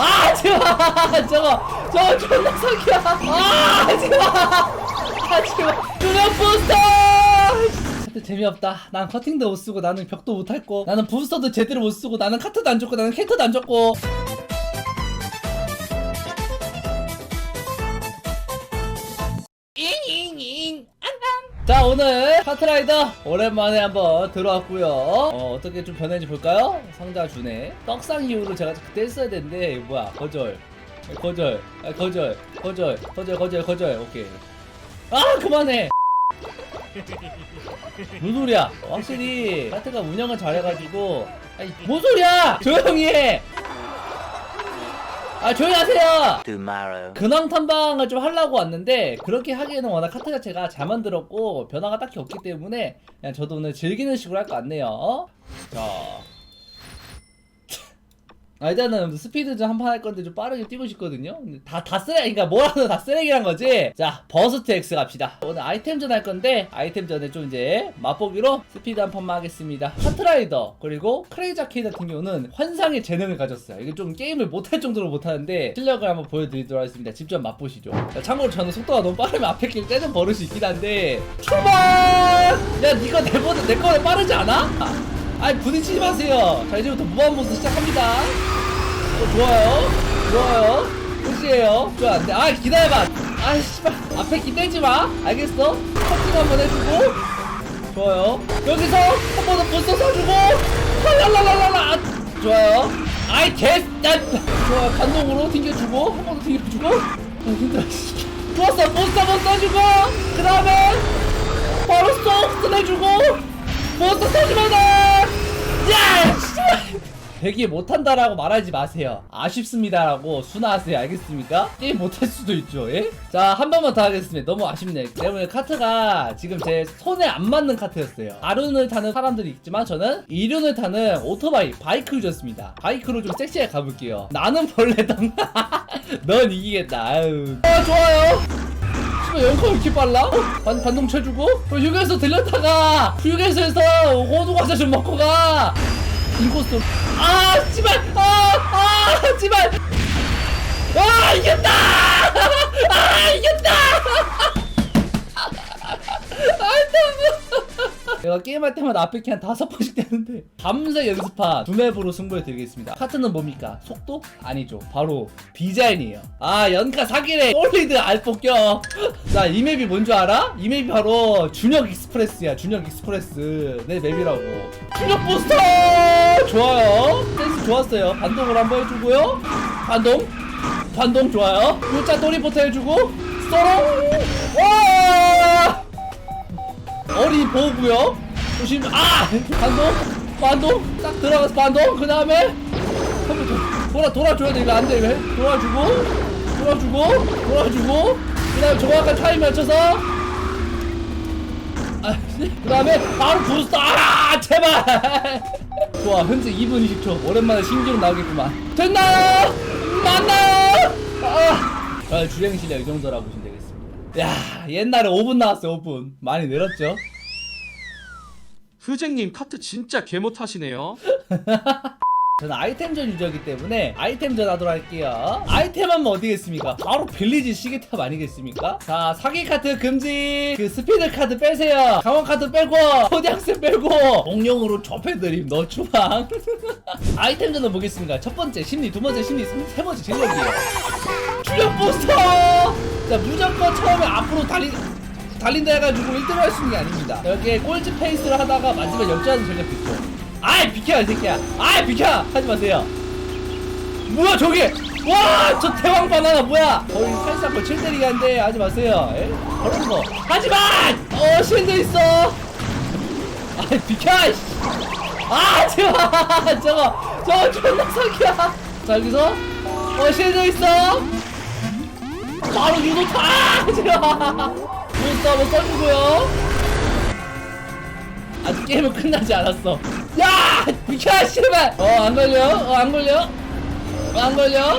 아 하지마 저거 저거 존나 사기야. 아 하지마 하지마 주력 부스터! 카트 재미없다. 난 커팅도 못 쓰고 나는 벽도 못 할 거. 나는 부스터도 제대로 못 쓰고 나는 카트도 안 줬고 나는 캐릭터도 안 줬고 자 오늘 카트라이더 오랜만에 한번 들어왔고요. 어, 어떻게 좀 변했는지 볼까요? 상자 주네. 떡상 이후로 제가 그때 했어야 되는데 뭐야? 거절. 거절. 아, 거절. 거절. 거절 거절 거절. 오케이. 아 그만해! 뭔 소리야? 확실히 카트가 운영을 잘해가지고. 아니 뭔 소리야! 조용히 해 아 조용히 하세요 tomorrow. 근황 탐방을 좀 하려고 왔는데 그렇게 하기에는 워낙 카트 자체가 잘 만들었고 변화가 딱히 없기 때문에 그냥 저도 오늘 즐기는 식으로 할 것 같네요 자 아, 일단은 스피드전 한 판 할 건데 좀 빠르게 뛰고 싶거든요. 다, 다 쓰레기, 그러니까 뭐라도 다 쓰레기란 거지. 자, 버스트 X 갑시다. 오늘 아이템전 할 건데, 아이템전에 좀 이제 맛보기로 스피드 한 판만 하겠습니다. 카트라이더, 그리고 크레이지 아케이드 같은 경우는 환상의 재능을 가졌어요. 이게 좀 게임을 못할 정도로 못하는데, 실력을 한번 보여드리도록 하겠습니다. 직접 맛보시죠. 자, 참고로 저는 속도가 너무 빠르면 앞에 길 떼는 버릇이 있긴 한데, 출발! 야, 니가 내보다, 내 거보다 빠르지 않아? 아니 부딪히지 마세요. 자 이제부터 무한보스 시작합니다. 어, 좋아요. 좋아요. 끝이에요. 좋아. 아 기다려봐. 아 씨발. 앞에 기대지 마. 알겠어? 커팅 한번 해주고. 좋아요. 여기서 한 번더 보스 써주고. 랄랄랄랄라. 아, 좋아요. 아이 개. 야. 좋아요. 간동으로 튕겨주고 한 번 더 튕겨주고. 아 힘들어. 씨. 좋았어. 보스 한번 써주고. 그 다음에 바로 쏙 끝내주고. 몬스터 터지면은 야! 씨발! 배기 못한다라고 말하지 마세요. 아쉽습니다라고 순화하세요. 알겠습니까? 게임 못할 수도 있죠. 예? 자, 한 번만 더 하겠습니다. 너무 아쉽네. 때문에 카트가 지금 제 손에 안 맞는 카트였어요. 아룬을 타는 사람들이 있지만 저는 이륜을 타는 오토바이, 바이크 유저였습니다. 바이크로 좀 섹시하게 가볼게요. 나는 벌레당. 넌 이기겠다. 아유. 어, 좋아요. 왜 이렇게 빨라? 어? 반, 반동 쳐주고 어, 휴게소 들렸다가 휴게소에서 호두 과자 좀 먹고 가 인코스 아 씨발. 아아 씨발. 아 이겼다. 아 이겼다 내가 게임할 때마다 앞에 키한 다섯 번씩 되는데 밤새 연습한 두 맵으로 승부해 드리겠습니다. 카트는 뭡니까? 속도? 아니죠. 바로 디자인이에요. 아 연카 사기래. 솔리드 알폭격. 자이 맵이 뭔 줄 알아? 이 맵이 바로 준혁 익스프레스야. 준혁 익스프레스. 내 맵이라고. 준혁 부스터! 좋아요. 센스 좋았어요. 반동을 한번 해주고요. 반동? 반동 좋아요. 요자 또리포터 해주고 쏘롱! 와 어린이 보호구요 조심 아! 반동? 반동? 딱 들어가서 반동? 그 다음에? 돌아 돌아줘야 돼 이거 안돼 이거 해. 돌아주고 돌아주고 돌아주고. 그 다음에 정확한 타임 맞춰서. 아그 다음에 바로 부스터. 아 제발! 좋아 현재 2분 20초. 오랜만에 신기록 나오겠구만. 됐나요? 맞나요? 아, 아 주행 실력 이 정도라고 보시면 야 옛날에 5분 나왔어요 5분 많이 늘었죠 흐쟁님 카트 진짜 개못하시네요. 저는 아이템전 유저이기 때문에 아이템전 하도록 할게요. 아이템 하면 어디겠습니까? 바로 빌리지 시계탑 아니겠습니까? 자 사기 카드 금지! 그 스피드 카드 빼세요. 강원 카드 빼고 코디학생 빼고 공룡으로 접해드림 너 주방. 아이템전은 뭐겠습니까? 첫 번째 심리 두 번째 심리 세- 세 번째 진력이에요. 출력 부스터! 자 무조건 처음에 앞으로 달리 달린다 해가지고 1등을 할수 있는 게 아닙니다. 이렇게 꼴찌 페이스를 하다가 마지막 역전하는 전략도 있고. 아이 비켜 이 새끼야. 아이 비켜 하지 마세요. 뭐야 저기? 와 저 대왕 바나나 뭐야? 거의 살짝 거칠 때리게 한데 하지 마세요. 에? 그런 거 하지 마. 어 실드 있어. 아이 비켜. 이씨. 아 제발 저거 저거 존나 사기야. 자 여기서 어 실드 있어. 바로 유도타 아, 제발 부스터 한번 써주고요 아직 게임은 끝나지 않았어 야! 비켜 씨발! 어 안 걸려? 어 안 걸려? 어 안 걸려?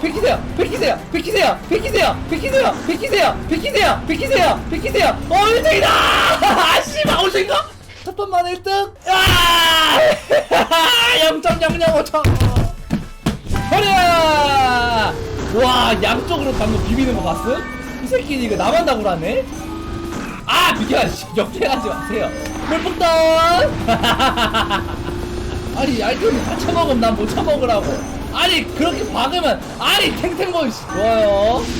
베끼세요 베끼세요 베끼세요 베끼세요 베끼세요 베끼세요 베끼세요 베끼세요 베끼세요. 어 1등이다! 아 씨발 5등인가? 첫 번만 1등? 아 0.005초 버려! 와 양쪽으로 방금 비비는 거 봤어? 이 새끼 이거 나만 다구라네? 아 씨, 역행하지 마세요 물폭탄 아니 아이템 다 쳐먹으면 난못 쳐먹으라고 아니 그렇게 박으면 아니 씨 좋아요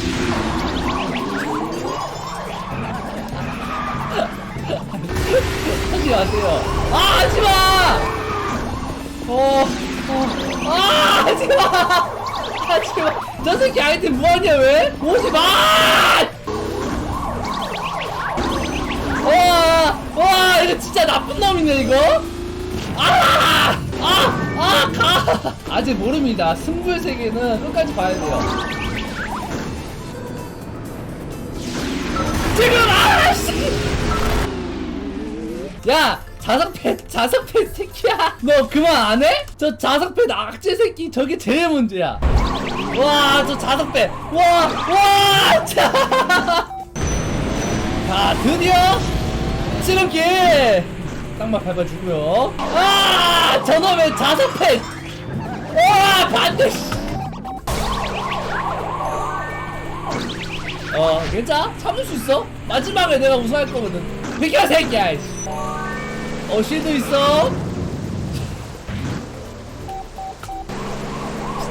하지 마세요 아 하지마 어, 어, 아, 하지 마! 하지 마! 저 새끼 아이템 뭐하냐, 왜? 오지 마! 와, 와, 이거 진짜 나쁜 놈이네, 이거? 아! 아! 아! 가! 아직 모릅니다. 승부의 세계는 끝까지 봐야 돼요. 지금, 아! 씨! 야 자석패 자석패 새끼야 너 그만 안 해? 저 자석패 악재 새끼 저게 제일 문제야 와 저 자석패 와와 자. 자 드디어 치름길 땅만 밟아주고요. 아 저놈의 자석패! 와 반대 어 괜찮아? 참을 수 있어? 마지막에 내가 우승할 거거든. 비켜 새끼야. 어 실드 있어?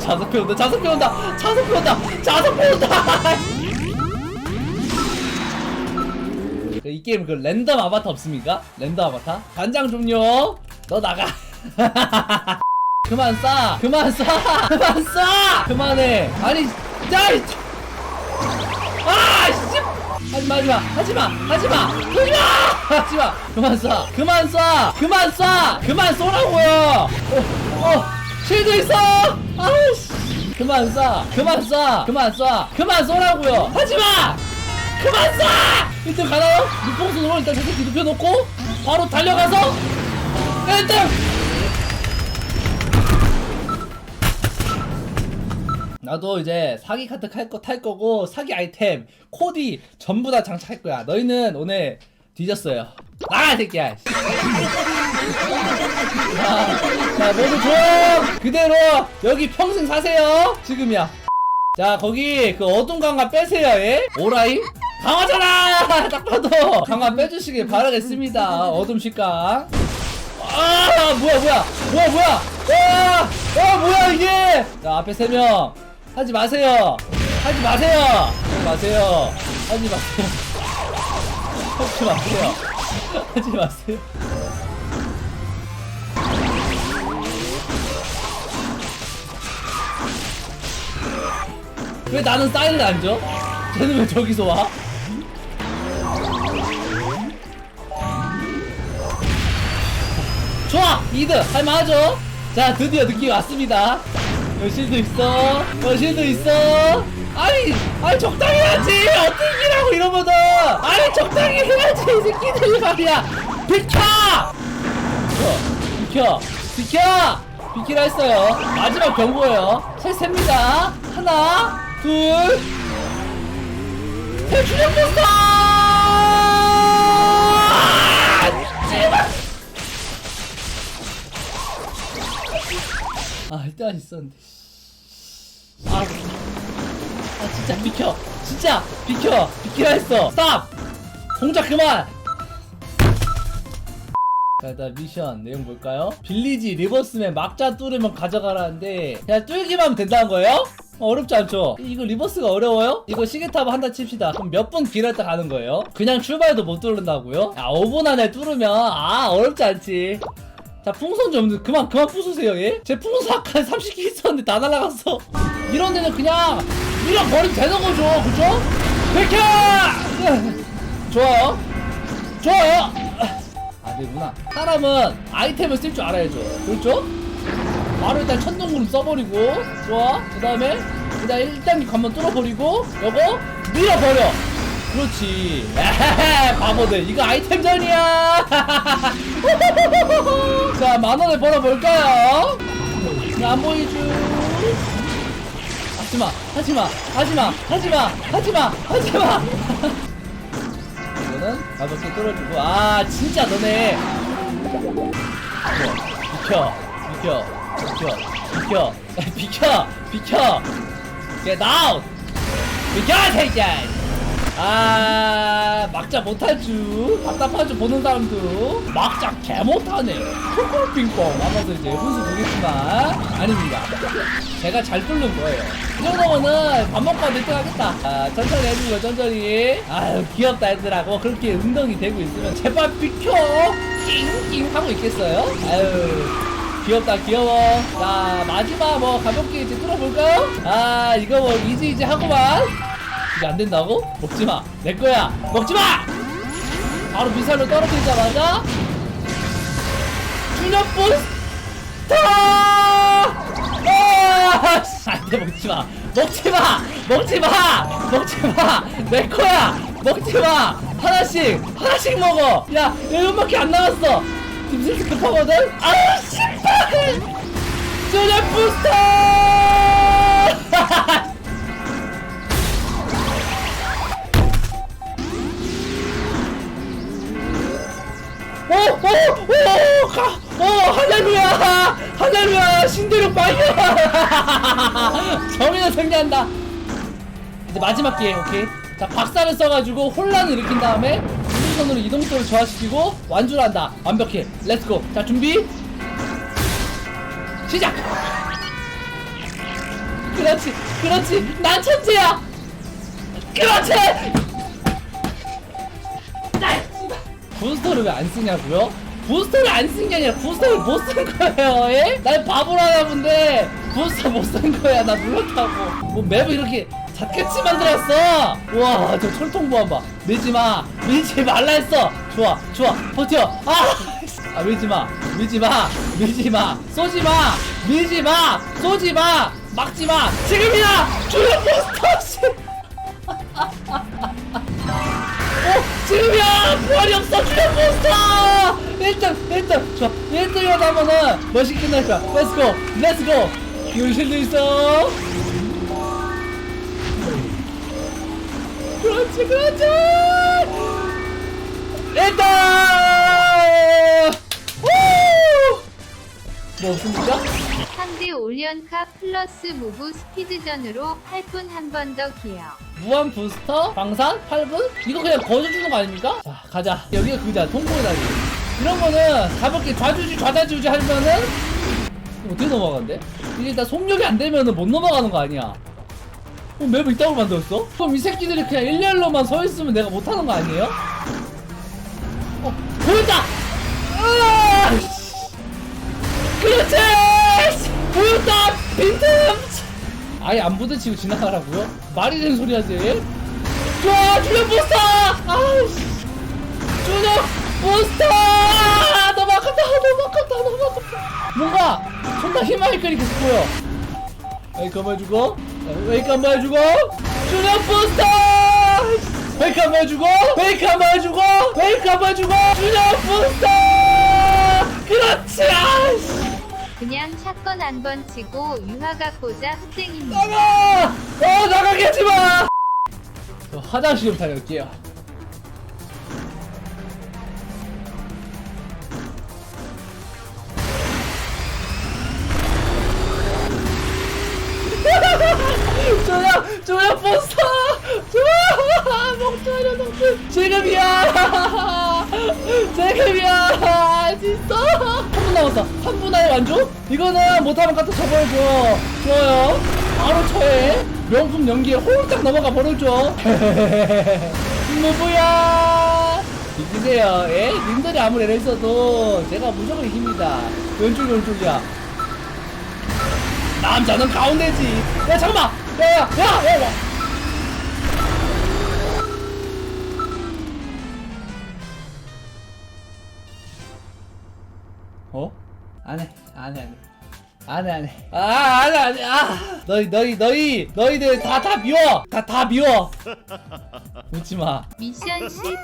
자석패 온다 자석패 온다 자석패 온다 자석패 온다 이 게임 그 랜덤 아바타 없습니까? 랜덤 아바타? 단장 종료! 너 나가! 그만 쏴 그만 쏴 그만 쏴 그만해! 아니 야이 아, 씨! 하지마, 하지마, 하지마, 하지마, 하지마, 하지마, 그만 쏴, 그만 쏴, 그만 쏴, 그만 쏘라고요. 어, 어, 실드 있어. 아우씨, 그만 쏴, 그만 쏴, 그만 쏴, 그만 쏘라고요. 하지마, 그만 쏴. 일단 가나요? 육봉선으로 일단 저 새끼 눕혀놓고 바로 달려가서 일단. 나도 이제 사기 카드 탈 거고 사기 아이템 코디 전부 다 장착할 거야. 너희는 오늘 뒤졌어요. 아 새끼야. 씨. 자, 자 모두 조용. 그대로 여기 평생 사세요. 지금이야. 자 거기 그 어둠 강화 빼세요. 예? 오라이 강화잖아. 딱 봐도. 강화 빼주시길 바라겠습니다. 어둠 식강. 아 뭐야 뭐야. 뭐야 뭐야. 와, 와 뭐야 이게. 자 앞에 세 명. 하지 마세요. 하지 마세요. 하지 마세요. 하지 마세요. 하지 마세요. 하지 마세요. 왜 나는 사인을 안 줘? 쟤는 왜 저기서 와? 좋아! 2등! 할만하죠? 자, 드디어 느낌 왔습니다. 여 실드 있어. 여 실드 있어. 아니, 아니, 적당히 해야지! 어떻게 이기라고 이러면은! 아니, 적당히 해야지! 이 새끼들이 말이야! 비켜! 비켜! 비켜! 비키라 했어요. 마지막 경고예요. 셋, 셉니다. 하나, 둘, 셋, 주력! 아, 제발! 아, 일단 있었는데. 아, 아, 진짜 비켜. 진짜 비켜. 비키라 했어. 스탑. 동작 그만. 자, 일단 미션 내용 볼까요? 빌리지 리버스맨 막자 뚫으면 가져가라는데 그냥 뚫기만 하면 된다는 거예요? 어, 어렵지 않죠? 이거 리버스가 어려워요? 이거 시계탑 한다 칩시다. 그럼 몇 분 길었다 가는 거예요? 그냥 출발도 못 뚫는다고요? 야, 5분 안에 뚫으면 아 어렵지 않지. 자 풍선 좀 그만 그만 부수세요 얘? 제 풍선 아까 30개 있었는데 다 날라갔어 이런 데는 그냥 밀어버리면 되는 거죠 그죠? 백혀! 좋아요 좋아요 아 되구나 사람은 아이템을 쓸 줄 알아야죠 그렇죠? 바로 일단 천둥구름 써버리고 좋아 그 다음에 일단 1단계 관문 뚫어버리고 요거 밀어버려 그렇지. 바보들. 이거 아이템전이야. 자 만원을 벌어볼까요? 안 보이죠? 하지마 하지마 하지마 하지마 하지마 하지마. 이거는 가볍게 뚫어주고. 아 진짜 너네. 비켜 비켜 비켜 비켜 비켜 비켜. Get out! 비켜 새끼야! 아 막자 못할 줄 답답한 줄 보는 사람도 막자 개 못하네. 콩콩빙뽕 하면서 이제 훈수 보겠지만 아닙니다. 제가 잘 뚫는 거예요. 이 정도면은 밥 먹고 1등 하겠다. 아, 천천히 해주고 천천히. 아유 귀엽다 얘들하고 그렇게 운동이 되고 있으면 제발 비켜. 띵띵 하고 있겠어요? 아유 귀엽다 귀여워. 자 마지막 뭐 가볍게 이제 뚫어볼까요? 아 이거 뭐 이지 이지 하고만 이게 안 된다고? 먹지 마. 내 거야. 먹지 마. 바로 미사일로 떨어지자마자 충격 부스터. 아, 씨, 안 돼 먹지 마. 먹지 마. 먹지 마. 먹지 마. 내 거야. 먹지 마. 하나씩 하나씩 먹어. 야, 여기밖에 안 남았어. 지금 슬슬 급하거든. 아, 씨발. 충격 부스터. 오! 신대륙 파이어! 정의는 승리한다! 이제 마지막 기회, 오케이? 자, 박살을 써가지고 혼란을 일으킨 다음에 우주선으로 이동속을 저하시키고 완주를 한다. 완벽해. 렛츠고. 자, 준비. 시작! 그렇지, 그렇지. 난 천재야! 그렇지! 날 씨발. 부스터를 왜 안 쓰냐고요? 부스터를 안 쓴 게 아니라 부스터를 못 쓴 거예요. 예? 날 바보로 하나 본데 부스터 못 쓴 거야. 나 눌렀다고. 뭐 맵을 이렇게 작게치 만들었어. 와, 저 철통 보안 봐. 밀지 마. 밀지 말라 했어. 좋아, 좋아. 버텨. 아! 아, 밀지 마. 밀지 마. 밀지 마. 쏘지 마. 밀지 마. 쏘지 마. 막지 마. 지금이야. 주요 부스터 씨. 어, 지금이야! 부활이 없어! 주력 몬스터! 1등! 1등! 좋아. 1등이라도 하면은 멋있게 끝날 거야. 렛츠고! 렛츠고! 유실도 있어! 그렇지, 그렇지! 1등! 우! 뭐 없습니까? 상대 올리언카 플러스 무브 스피드전으로 8분 한 번 더 기어. 무한 부스터 방산 8분 이거 그냥 거저 주는 거 아닙니까? 자 가자 여기가 그거잖아 통보의 달리 이런 거는 가볍게 좌주지 좌다주지 하면은 이거 어떻게 넘어가는데? 이게 일단 속력이 안 되면은 못 넘어가는 거 아니야 어, 맵을 이따로 만들었어? 그럼 이 새끼들이 그냥 일렬로만 서 있으면 내가 못하는 거 아니에요? 어 보였다! 으아! 그렇지! 보였다! 빈틈! 아예 안 부딪히고 지나가라고요? 말이 되는 소리 하지? 좋아! 주력 부스터! 아우씨! 아깝다! 너무 아깝다! 너무 아깝다! 뭔가 존나 끈이 계속 보여 웨이크 한번 해주고 웨이크 한번 해주고 주력 부스터! 웨이크 한번 해주고 웨이크 한번 해주고 웨이크 한번 해주고 주력 부스터! 그렇지! 아이씨! 그냥 샷건 한 번 치고 유화가 꽂아 흑쟁입니다. 나가! 어 나가게 하지 마! 저 화장실 좀 다녀올게요. 조야 조야 포스터 좋아 목소리 놈들 지금이야 3분 남았어 3분 안에 완주? 이거는 못하면 갖다 쳐버려줘 좋아요. 바로 쳐해. 명품 연기에 홀딱 넘어가 버려줘 무부야? 이기세요. 예? 님들이 아무리 애를 써도 제가 무조건 이깁니다. 왼쪽 왼쪽이야. 남자는 가운데지. 야 잠깐만. 야 야 야야 어? 안해 안해 안해 안해 안해 아 안해 안해 아. 너희 너희 너희 너희들 다다 미워. 다다 미워. 웃지마. 미션 실패.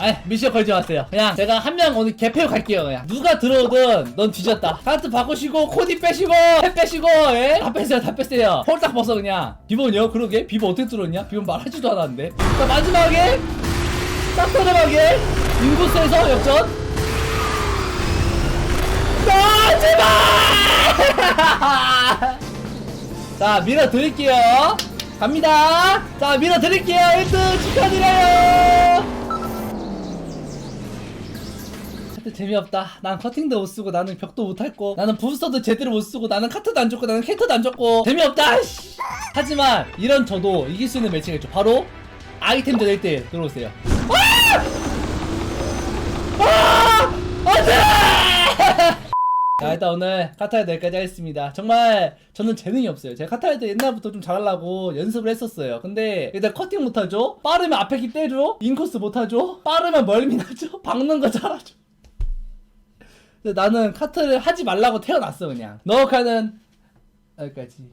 아니 미션 걸지 마세요. 그냥 제가 한 명 오늘 개패고 갈게요 그냥. 누가 들어오든 넌 뒤졌다. 카트 바꾸시고 코디 빼시고 해 빼시고 예? 다 빼세요 다 빼세요. 홀딱 벗어 그냥. 비번이요? 그러게? 비번 어떻게 뚫었냐? 비번 말하지도 않았는데. 자 마지막에 딱 마지막에 인구수에서 역전 아 제발 자 밀어드릴게요. 갑니다. 자 밀어드릴게요. 1등 축하드려요. 카트 재미없다. 난 커팅도 못 쓰고 나는 벽도 못 핥고 나는 부스터도 제대로 못 쓰고 나는 카트도 안 줬고 나는 캐터도 안 줬고. 재미없다 씨. 하지만 이런 저도 이길 수 있는 매칭이 있죠 바로 아이템전 1대1 들어오세요. 아! 아! 안돼! 자 일단 오늘 카타르도 여기까지 하겠습니다. 정말 저는 재능이 없어요. 제가 카타르도 옛날부터 좀 잘하려고 연습을 했었어요. 근데 일단 커팅 못하죠? 빠르면 앞에 기 때려? 인코스 못하죠? 빠르면 멀미 나죠? 박는 거 잘하죠? 근데 나는 카트를 하지 말라고 태어났어 그냥. 너카는 여기까지